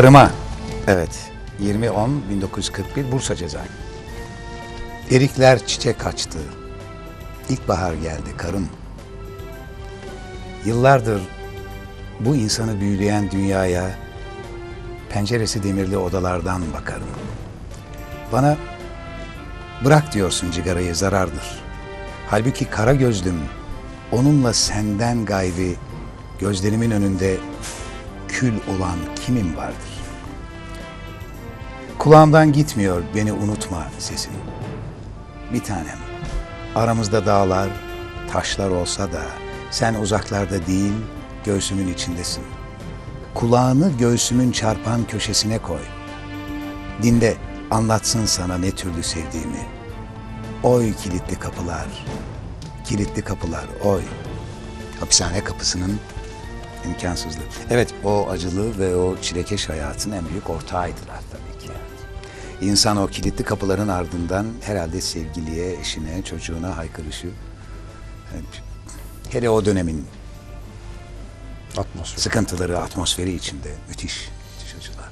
Karıma. Evet. 20-10-1941 Bursa cezaevi. Erikler çiçek açtı. İlkbahar geldi karım. Yıllardır bu insanı büyüleyen dünyaya penceresi demirli odalardan bakarım. Bana bırak diyorsun cigarayı zarardır. Halbuki kara gözlüm onunla senden gayri gözlerimin önünde kül olan kimim vardır? Kulağımdan gitmiyor beni unutma sesin. Bir tanem. Aramızda dağlar, taşlar olsa da sen uzaklarda değil, göğsümün içindesin. Kulağını göğsümün çarpan köşesine koy. Dinle, anlatsın sana ne türlü sevdiğimi. Oy kilitli kapılar, kilitli kapılar, oy. Hapishane kapısının imkansızlığı. Evet, o acılı ve o çilekeş hayatın en büyük ortağıydılar tabii ki. İnsan o kilitli kapıların ardından herhalde sevgiliye, eşine, çocuğuna haykırışı. Yani Hele o dönemin Atmosfer. sıkıntıları, atmosferi içinde müthiş, müthiş acılar.